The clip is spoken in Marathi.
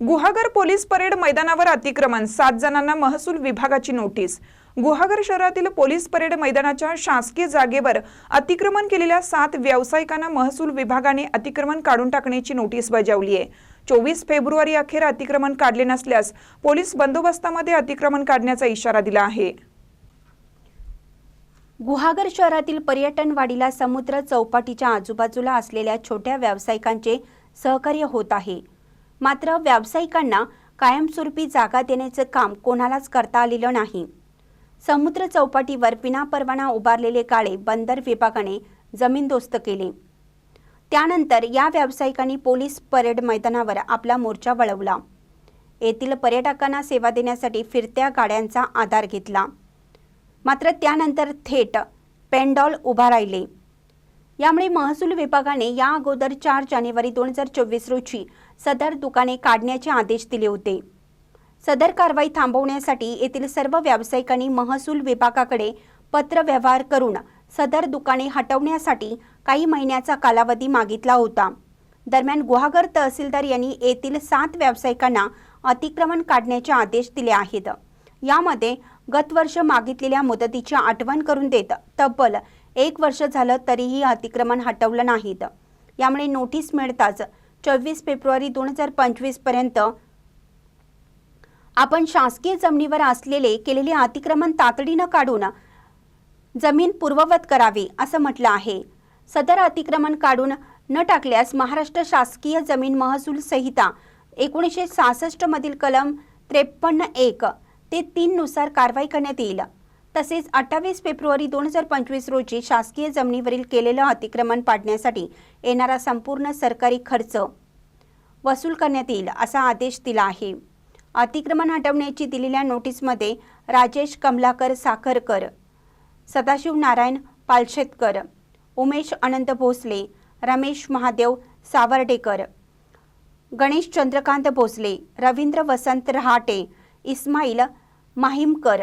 गुहागर पोलीस परेड मैदानावर अतिक्रमण. सात जणांना महसूल विभागाची नोटीस. गुहागर शहरातील पोलीस परेड मैदानाच्या शासकीय जागेवर अतिक्रमण केलेल्या सात व्यावसायिकांना महसूल विभागाने अतिक्रमण काढून टाकण्याची नोटीस बजावली आहे. चोवीस फेब्रुवारी अखेर अतिक्रमण काढले नसल्यास पोलीस बंदोबस्तामध्ये अतिक्रमण काढण्याचा इशारा दिला आहे. गुहागर शहरातील पर्यटनवाडीला समुद्र चौपाटीच्या आजूबाजूला असलेल्या छोट्या व्यावसायिकांचे सहकार्य होत आहे. मात्र व्यावसायिकांना कायमस्वरूपी जागा देण्याचं काम कोणालाच करता आलेलं नाही. समुद्र चौपाटीवर विनापरवाना उभारलेले गाळे बंदर विभागाने जमीनदोस्त केले. त्यानंतर या व्यावसायिकांनी पोलीस परेड मैदानावर आपला मोर्चा वळवला. येथील पर्यटकांना सेवा देण्यासाठी फिरत्या गाड्यांचा आधार घेतला. मात्र त्यानंतर थेट पेंडॉल उभा राहिले. यामुळे महसूल विभागाने या अगोदर चार जानेवारी दोन हजार चोवीस रोजी सदर दुकाने काढण्याचे आदेश दिले होते. सदर कारवाई थांबवण्यासाठी येथील सर्व व्यावसायिकांनी महसूल विभागाकडे पत्रव्यवहार करून सदर दुकाने हटवण्यासाठी काही महिन्याचा कालावधी मागितला होता. दरम्यान गुहागर तहसीलदार यांनी येथील सात व्यावसायिकांना अतिक्रमण काढण्याचे आदेश दिले आहेत. यामध्ये गतवर्ष मागितलेल्या मुदतीची आठवण करून देत तब्बल एक वर्ष झालं तरीही अतिक्रमण हटवलं नाहीत. यामुळे नोटीस मिळताच चोवीस फेब्रुवारी दोन हजार पंचवीसपर्यंत आपण शासकीय जमिनीवर असलेले केलेले अतिक्रमण तातडीनं काढून जमीन पूर्ववत करावी असं म्हटलं आहे. सदर अतिक्रमण काढून न टाकल्यास महाराष्ट्र शासकीय जमीन महसूल संहिता एकोणीसशे सहासष्ट मधील कलम त्रेपन्न एक ते तीन नुसार कारवाई करण्यात येईल. तसेच अठ्ठावीस फेब्रुवारी दोन हजार पंचवीस रोजी शासकीय जमिनीवरील केलेलं अतिक्रमण पाडण्यासाठी येणारा संपूर्ण सरकारी खर्च वसूल करण्यात येईल असा आदेश दिला आहे. अतिक्रमण हटवण्याची दिलेल्या नोटीसमध्ये राजेश कमलाकर साखरकर सदाशिव नारायण पालशेतकर उमेश अनंत भोसले रमेश महादेव सावर्डेकर गणेश चंद्रकांत भोसले रवींद्र वसंत रहाटे इस्माईल माहीमकर